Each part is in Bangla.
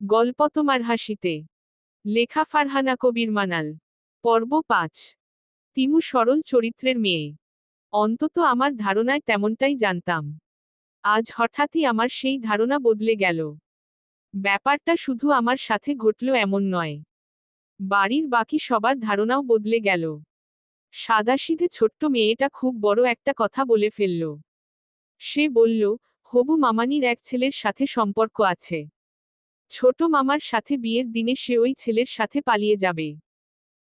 গল্প তোমার হাসিতে। লেখা ফারহানা কবির মানাল। পর্ব পাঁচ। তিমু সরল চরিত্রের মেয়ে। অন্তত আমার ধারণায় তেমনটাই জানতাম। আজ হঠাৎই আমার সেই ধারণা বদলে গেল। ব্যাপারটা শুধু আমার সাথে ঘটল এমন নয়। বাড়ির বাকি সবার ধারণাও বদলে গেল। সাদাসিধে ছোট্ট মেয়েটা খুব বড় একটা কথা বলে ফেলল। সে বলল, হবু মামানির এক ছেলের সাথে সম্পর্ক আছে। ছোট মামার সাথে বিয়ের দিনে সে ওই ছেলের সাথে পালিয়ে যাবে।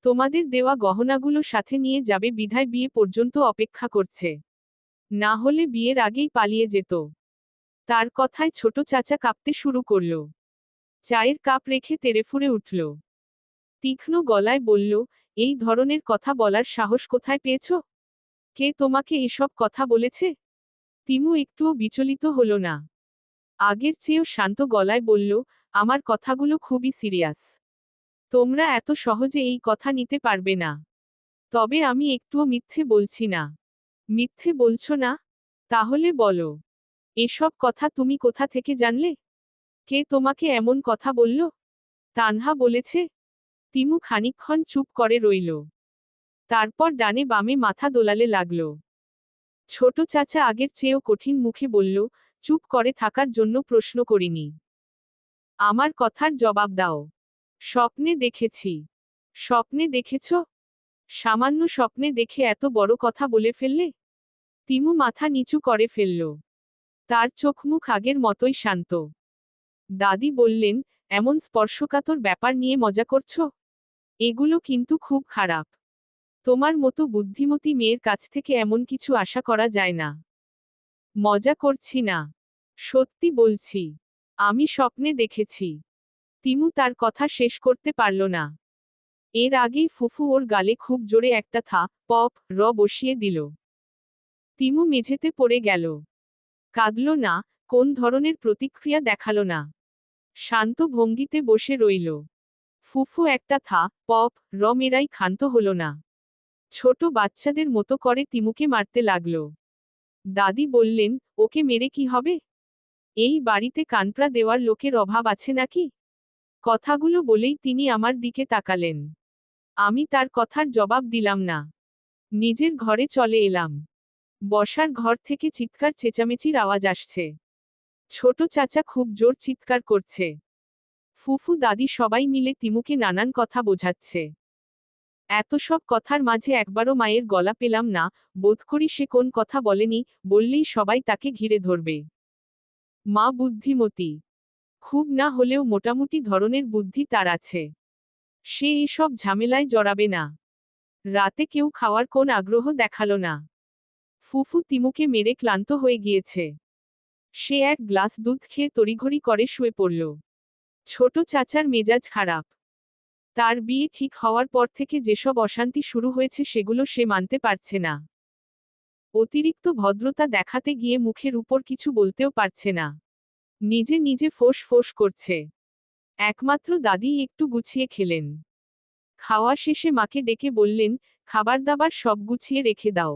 তোমাদের দেওয়া গহনাগুলো সাথে নিয়ে যাবে, বিধায় বিয়ে পর্যন্ত অপেক্ষা করছে। না হলে বিয়ের আগেই পালিয়ে যেত। তার কথায় ছোট চাচা কাঁপতে শুরু করল। চায়ের কাপ রেখে তেড়েফুড়ে উঠল। তীক্ষ্ণ গলায় বলল, এই ধরনের কথা বলার সাহস কোথায় পেয়েছ? কে তোমাকে এসব কথা বলেছে? তিমু একটুও বিচলিত হল না। আগের চেয়েও শান্ত গলায় বলল, আমার কথাগুলো খুবই সিরিয়াস। তোমরা এত সহজে এই কথা নিতে পারবে না। তবে আমি একটুও মিথ্যে বলছি না। মিথ্যে বলছো না? তাহলে বলো, এসব কথা তুমি কোথা থেকে জানলে? কে তোমাকে এমন কথা বলল? তানহা বলেছে, তিমু খানিক্ষণ চুপ করে রইল। তারপর ডানে বামে মাথা দোলালে লাগল। ছোট চাচা আগের চেয়েও কঠিন মুখে বলল চুপ করে থাকার জন্য প্রশ্ন করিনি। আমার কথার জবাব দাও। স্বপ্নে দেখেছি। স্বপ্নে দেখেছ? সামান্য স্বপ্নে দেখে এত বড় কথা বলে ফেললে? তিমু মাথা নিচু করে ফেলল। তার চোখ মুখ আগের মতোই শান্ত। দাদি বললেন, এমন স্পর্শকাতর ব্যাপার নিয়ে মজা করছ? এগুলো কিন্তু খুব খারাপ। তোমার মতো বুদ্ধিমতী মেয়ের কাছ থেকে এমন কিছু আশা করা যায় না। মজা করছি না। সত্যি বলছি, আমি স্বপ্নে দেখেছি। তিমু তার কথা শেষ করতে পারল না। এর আগেই ফুফু ওর গালে খুব জোরে একটা থা, পপ, র বসিয়ে দিল। তিমু মেঝেতে পড়ে গেল। কাঁদল না, কোন ধরনের প্রতিক্রিয়া দেখাল না। শান্ত ভঙ্গিতে বসে রইল। ফুফু একটা থা, পপ, র মেরাই ক্ষান্ত হল না। ছোট বাচ্চাদের মতো করে তিমুকে মারতে লাগল। দাদি বললেন, ওকে মেরে কি হবে? এই বাড়িতে কানপ্রা দেওয়ার লোকের অভাব আছে নাকি? কথাগুলো বলেই তিনি আমার দিকে তাকালেন। আমি তার কথার জবাব দিলাম না। নিজের ঘরে চলে এলাম। বসার ঘর থেকে চিৎকার, চেঁচামেচির আওয়াজ আসছে। ছোট চাচা খুব জোর চিৎকার করছে। ফুফু, দাদি সবাই মিলে তিমুকে নানান কথা বোঝাচ্ছে। এত সব কথার মাঝে একবারও মায়ের গলা পেলাম না, বোধ করি সে কোন কথা বলেনি, বললেই সবাই তাকে ঘিরে ধরবে। মা বুদ্ধিমতী। খুব না হলেও মোটামুটি ধরনের বুদ্ধি তার আছে। সে এসব ঝামেলায় জড়াবে না। রাতে কেউ খাওয়ার কোন আগ্রহ দেখাল না। ফুফু তিমুকে মেরে ক্লান্ত হয়ে গিয়েছে। সে এক গ্লাস দুধ খেয়ে তড়িঘড়ি করে শুয়ে পড়ল। ছোট চাচার মেজাজ খারাপ। তার বিয়ে ঠিক হওয়ার পর থেকে যেসব অশান্তি শুরু হয়েছে সেগুলো সে মানতে পারছে না। অতিরিক্ত ভদ্রতা দেখাতে গিয়ে মুখের উপর কিছু বলতেও পারছে না। নিজে নিজে ফোঁস ফোঁস করছে। একমাত্র দাদি একটু গুছিয়ে খেলেন। খাওয়া শেষে মাকে ডেকে বললেন, খাবার দাবার সব গুছিয়ে রেখে দাও।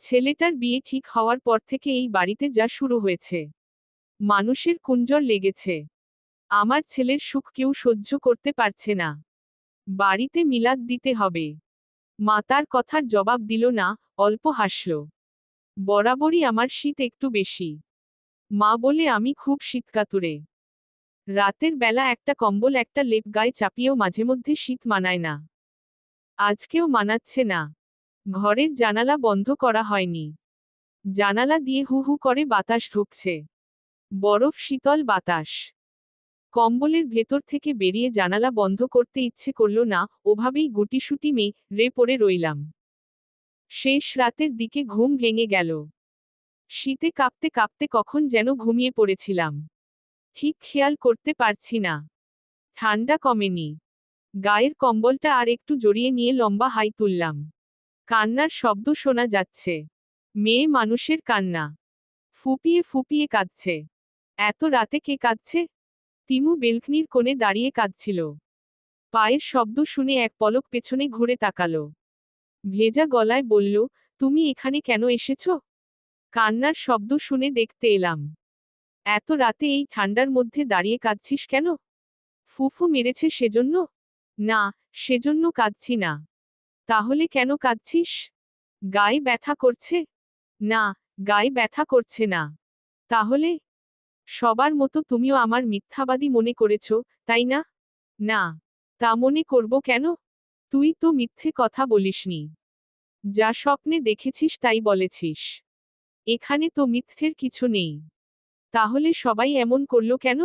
ছেলেটার বিয়ে ঠিক হওয়ার পর থেকে এই বাড়িতে যা শুরু হয়েছে। মানুষের কুঞ্জর লেগেছে। আমার ছেলের সুখ কেউ সহ্য করতে পারছে না। বাড়িতে মিলাদ দিতে হবে। মাতার কথার জবাব দিল না, অল্প হাসল। বরাবরই আমার শীত একটু বেশি। মা বলে, আমি খুব শীতকাতুরে। রাতের বেলা একটা কম্বল, একটা লেপ গায়ে চাপিয়েও মাঝে মধ্যে শীত মানায় না। আজকেও মানাচ্ছে না। ঘরের জানালা বন্ধ করা হয়নি। জানালা দিয়ে হু হু করে বাতাস ঢুকছে। বরফ, শীতল বাতাস। কম্বলের ভেতর থেকে বেরিয়ে জানালা বন্ধ করতে ইচ্ছে করল না, ওভাবেই গুটিসুটি মে রে পড়ে রইলাম। শেষ রাতের দিকে ঘুম ভেঙে গেল। শীতে কাঁপতে কাঁপতে কখন যেন ঘুমিয়ে পড়েছিলাম। ঠিক খেয়াল করতে পারছি না। ঠান্ডা কমেনি। গায়ের কম্বলটা আর একটু জড়িয়ে নিয়ে লম্বা হাই তুললাম। কান্নার শব্দ শোনা যাচ্ছে। মেয়ে মানুষের কান্না। ফুপিয়ে ফুপিয়ে কাঁদছে। এত রাতে কে কাঁদছে? তিমু বেলকনির কোণে দাঁড়িয়ে কাঁদছিল। পায়ের শব্দ শুনে এক পলক পেছনে ঘুরে তাকালো। ভেজা গলায় বলল, তুমি এখানে কেন এসেছ? কান্নার শব্দ শুনে দেখতে এলাম। এত রাতে এই ঠান্ডার মধ্যে দাঁড়িয়ে কাঁদছিস কেন? ফুফু মেরেছে সেজন্য? না, সেজন্য কাঁদছি না। তাহলে কেন কাঁদছিস? গায়ে ব্যথা করছে? না, গায়ে ব্যথা করছে না। তাহলে? সবার মতো তুমিও আমার মিথ্যাবাদী মনে করেছ, তাই না? না। তা মনে করব কেন? তুই তো মিথ্যে কথা বলিসনি। যা স্বপ্নে দেখেছিস তাই বলেছিস। এখানে তো মিথ্যের কিছু নেই। তাহলে সবাই এমন করল কেন?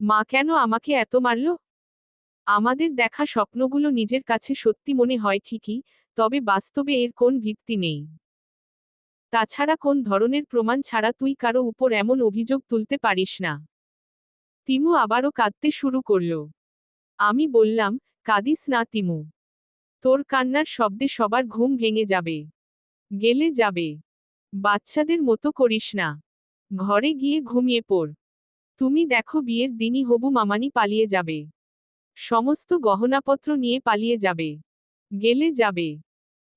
মা কেন আমাকে এত মারল? আমাদের দেখা স্বপ্নগুলো নিজের কাছে সত্যি মনে হয় ঠিকই, তবে বাস্তবে এর কোন ভিত্তি নেই। তাছাড়া কোন ধরনের প্রমাণ ছাড়া তুই কারও উপর এমন অভিযোগ তুলতে পারিস না। তিমু আবারও কাঁদতে শুরু করল। আমি বললাম, কাঁদিস না তিমু। তোর কান্নার শব্দে সবার ঘুম ভেঙে যাবে। গেলে যাবে। বাচ্চাদের মতো করিস না। ঘরে গিয়ে ঘুমিয়ে পড়। তুমি দেখো বিয়ের দিনই হবু মামানি পালিয়ে যাবে। সমস্ত গহনাপত্র নিয়ে পালিয়ে যাবে। গেলে যাবে।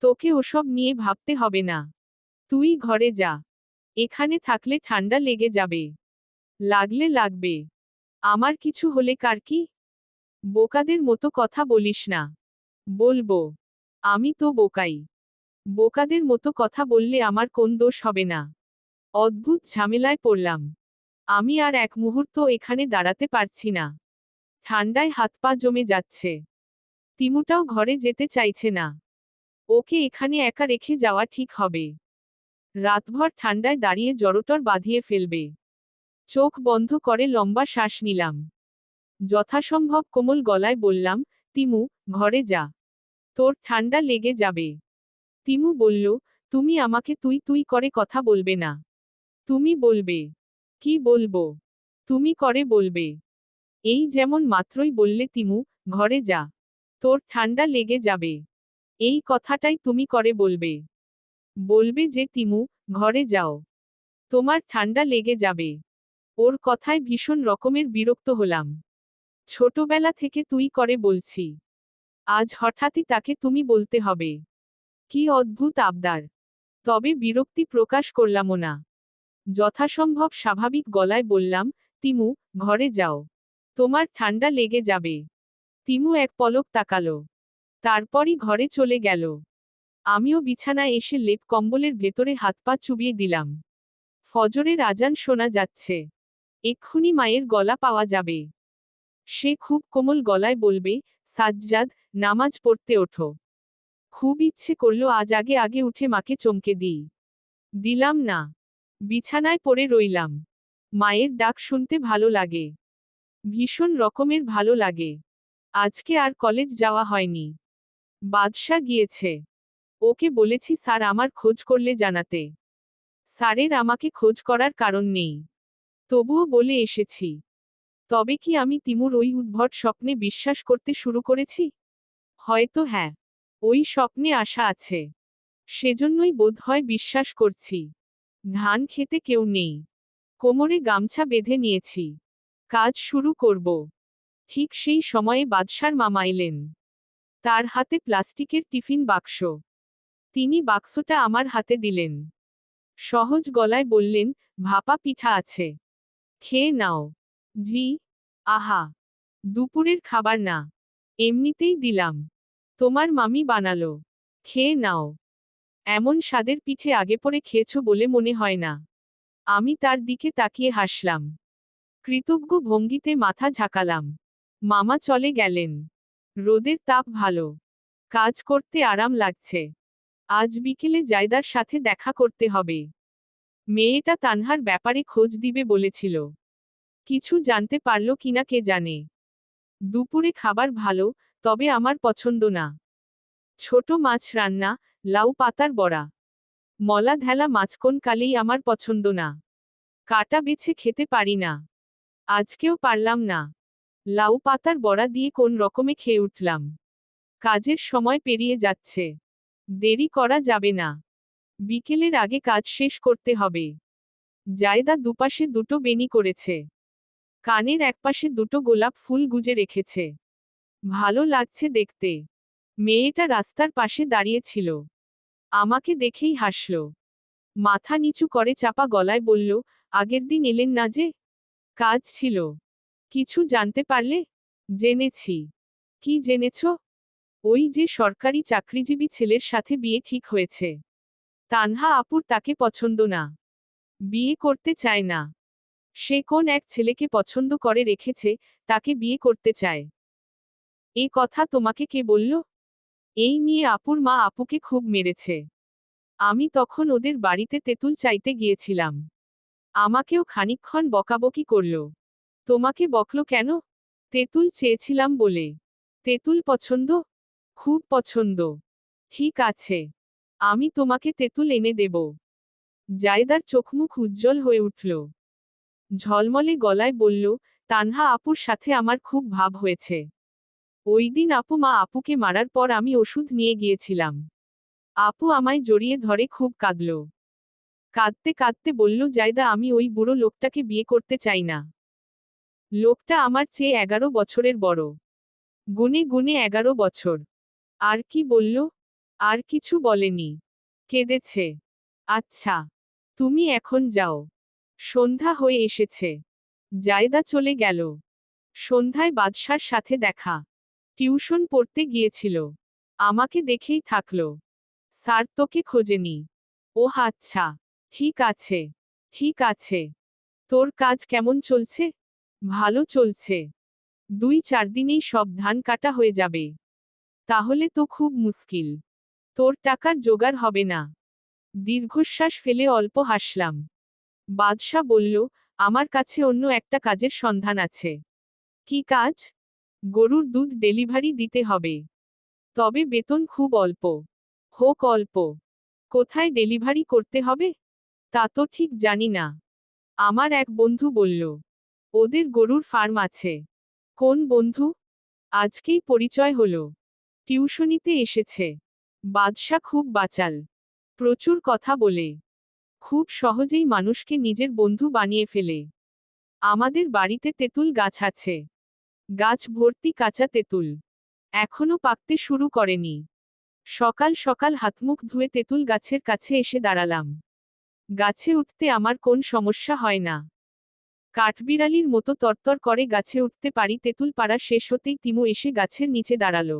তোকে ওসব নিয়ে ভাবতে হবে না। তুই ঘরে যা। এখানে থাকলে ঠান্ডা লেগে যাবে। লাগলে লাগবে। আমার কিছু হলে কার কি? বোকাদের মতো কথা বলিস না। বলব, আমি তো বোকাই। বোকাদের মতো কথা বললে আমার কোন দোষ হবে না। অদ্ভুত ঝামেলায় পড়লাম। আমি আর এক মুহূর্ত এখানে দাঁড়াতে পারছি না। ঠান্ডায় হাত পা জমে যাচ্ছে। তিমুটাও ঘরে যেতে চাইছে না। ওকে এখানে একা রেখে যাওয়া ঠিক হবে। রাতভর ঠান্ডায় দাঁড়িয়ে জড়টর বাঁধিয়ে ফেলবে। চোখ বন্ধ করে লম্বা শ্বাস নিলাম। যথাসম্ভব কোমল গলায় বললাম, তিমু, ঘরে যা। তোর ঠান্ডা লেগে যাবে। তিমু বলল, তুমি আমাকে তুই তুই করে কথা বলবে না। তুমি বলবে। কি বলব? তুমি করে বলবে। এই যেমন মাত্রই বললে তিমু, ঘরে যা। তোর ঠান্ডা লেগে যাবে। এই কথাটাই তুমি করে বলবে। বলবে যে, তিমু, ঘরে যাও। তোমার ঠান্ডা লেগে যাবে। ওর কথায় ভীষণ রকমের বিরক্ত হলাম। ছোটবেলা থেকে তুই করে বলছি। আজ হঠাৎই তাকে তুমি বলতে হবে। কি অদ্ভুত আবদার। তবে বিরক্তি প্রকাশ করলামও না। যথাসম্ভব স্বাভাবিক গলায় বললাম, তিমু, ঘরে যাও। তোমার ঠান্ডা লেগে যাবে। তিমু এক পলক তাকালো। তারপরই ঘরে চলে গেল। আমিও বিছানায় এসে লেপ কম্বলের ভেতরে হাত পা চুবিয়ে দিলাম। ফজরের আজান শোনা যাচ্ছে। এক্ষুনি মায়ের গলা পাওয়া যাবে। সে খুব কোমল গলায় বলবে, সাজ্জাদ, নামাজ পড়তে ওঠো। খুব ইচ্ছে করল আজ আগে আগে উঠে মাকে চমকে দিই। দিলাম না। বিছানায় পড়ে রইলাম। মায়ের ডাক শুনতে ভালো লাগে। ভীষণ রকমের ভালো লাগে। আজকে আর কলেজ যাওয়া হয়নি। বাদশা গিয়েছে। ওকে বলেছি, স্যার, আমার খোঁজ করলে জানাতে। স্যারের আমাকে খোঁজ করার কারণ নেই। তবুও বলে এসেছি। তবে কি আমি তিমুর ওই উদ্ভট স্বপ্নে বিশ্বাস করতে শুরু করেছি? হয়তো হ্যাঁ। ওই স্বপ্নে আশা আছে। সেজন্যই বোধহয় বিশ্বাস করছি। ধান খেতে কেউ নেই। কোমরে গামছা বেঁধে নিয়েছি। কাজ শুরু করব। ঠিক সেই সময়ে বাদশার মামা এলেন। তার হাতে প্লাস্টিকের টিফিন বাক্স। তিনি বাক্সটা আমার হাতে দিলেন। সহজ গলায় বললেন, ভাপা পিঠা আছে। খেয়ে নাও। জি। আহা! দুপুরের খাবার না। এমনিতেই দিলাম। তোমার মামি বানালো। খেয়ে নাও। এমন স্বাদের পিঠে আগে পরে খেয়েছ বলে মনে হয় না। আমি তার দিকে তাকিয়ে হাসলাম। কৃতজ্ঞ ভঙ্গিতে মাথা ঝাঁকালাম। মামা চলে গেলেন। রোদের তাপ ভালো। কাজ করতে আরাম লাগছে। আজ বিকেলে জায়দার সাথে দেখা করতে হবে। মেয়েটা তানহার ব্যাপারে খোঁজ দিবে বলেছিল। কিছু জানতে পারল কিনা কে জানে। দুপুরে খাবার ভালো, তবে আমার পছন্দ না। ছোট মাছ রান্না, লাউ পাতার বড়া। মলা ঢেলা মাছকোন কালেই আমার পছন্দ না। কাটা বেছে খেতে পারি না। আজকেও পারলাম না। লাউ পাতার বড়া দিয়ে কোন রকমে খেয়ে উঠলাম। কাজের সময় পেরিয়ে যাচ্ছে। দেরি করা যাবে না। বিকেলের আগে কাজ শেষ করতে হবে। জায়দা দুপাশে দুটো বেনি করেছে। কানের একপাশে দুটো গোলাপ ফুল গুজে রেখেছে। ভালো লাগছে দেখতে। মেয়েটা রাস্তার পাশে দাঁড়িয়েছিল। আমাকে দেখেই হাসল। মাথা নিচু করে চাপা গলায় বলল, আগের দিন এলেন না যে? কাজ ছিল। কিছু জানতে পারলে? জেনেছি। কি জেনেছ? ওই যে সরকারি চাকরিজীবী ছেলের সাথে বিয়ে ঠিক হয়েছে। তানহা আপুর তাকে পছন্দ না। বিয়ে করতে চায় না। সে কোন এক ছেলেকে পছন্দ করে রেখেছে, তাকে বিয়ে করতে চায়। এ কথা তোমাকে কে বলল? এই নিয়ে আপুর মা আপুকে খুব মেরেছে। আমি তখন ওদের বাড়িতে তেঁতুল চাইতে গিয়েছিলাম। আমাকেও খানিকক্ষণ বকাবকি করল। তোমাকে বকল কেন? তেঁতুল চেয়েছিলাম বলে। তেঁতুল পছন্দ? খুব পছন্দ। ঠিক আছে। আমি তোমাকে তেঁতুল এনে দেব। জায়দার চোখমুখ উজ্জ্বল হয়ে উঠল। ঝলমলে গলায় বলল, তানহা আপুর সাথে আমার খুব ভাব হয়েছে। ওই দিন আপু মা আপুকে মারার পর আমি ওষুধ নিয়ে গিয়েছিলাম। আপু আমায় জড়িয়ে ধরে খুব কাঁদল। কাঁদতে কাঁদতে বলল, জায়দা, আমি ওই বুড়ো লোকটাকে বিয়ে করতে চাই না। লোকটা আমার চেয়ে এগারো বছরের বড়। গুনে গুনে এগারো বছর। আর কি বলল? আর কিছু বলেনি। কেঁদেছে। আচ্ছা তুমি এখন যাও। সন্ধ্যা হয়ে এসেছে। জায়দা চলে গেল। সন্ধ্যায় বাদশার সাথে দেখা। টিউশন পড়তে গিয়েছিল। আমাকে দেখেই থাকল। স্যার তোকে খোঁজেনি। ও আচ্ছা ঠিক আছে ঠিক আছে। তোর কাজ কেমন চলছে? ভালো চলছে। দুই চার দিনেই সব ধান কাটা হয়ে যাবে। তাহলে তো খুব মুশকিল। তোর টাকার জোগাড় হবে না। দীর্ঘশ্বাস ফেলে অল্প হাসলাম। বাদশাহ বলল, আমার কাছে অন্য একটা কাজের সন্ধান আছে। কি কাজ? গরুর দুধ ডেলিভারি দিতে হবে। তবে বেতন খুব অল্প। হোক অল্প। কোথায় ডেলিভারি করতে হবে? তা তো ঠিক জানি না। আমার এক বন্ধু বলল, ওদের গরুর ফার্ম আছে। কোন বন্ধু? আজকেই পরিচয় হলো। টিউশনিতে এসেছে। বাদশা খুব বাচাল। প্রচুর কথা বলে। খুব সহজেই মানুষকে নিজের বন্ধু বানিয়ে ফেলে। আমাদের বাড়িতে তেঁতুল গাছ আছে। গাছ ভর্তি কাঁচা তেঁতুল। এখনও পাকতে শুরু করেনি। সকাল সকাল হাতমুখ ধুয়ে তেঁতুল গাছের কাছে এসে দাঁড়ালাম। গাছে উঠতে আমার কোন সমস্যা হয় না। কাঠবিড়ালির মতো তরতর করে গাছে উঠতে পারি তেঁতুল পাড়া শেষ হতেই তিমু এসে গাছের নিচে দাঁড়াল।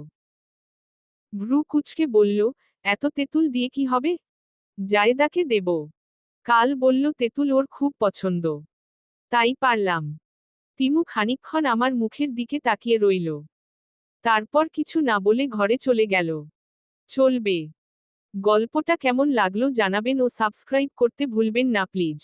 ভ্রু কুচকে বলল, এত তেঁতুল দিয়ে কি হবে? জায়দাকে দেব। কাল বলল, তেঁতুল ওর খুব পছন্দ। তাই পারলাম। তিমু খানিক্ষণ আমার মুখের দিকে তাকিয়ে রইল। তারপর কিছু না বলে ঘরে চলে গেল। চলবে। গল্পটা কেমন লাগল জানাবেন ও সাবস্ক্রাইব করতে ভুলবেন না প্লিজ।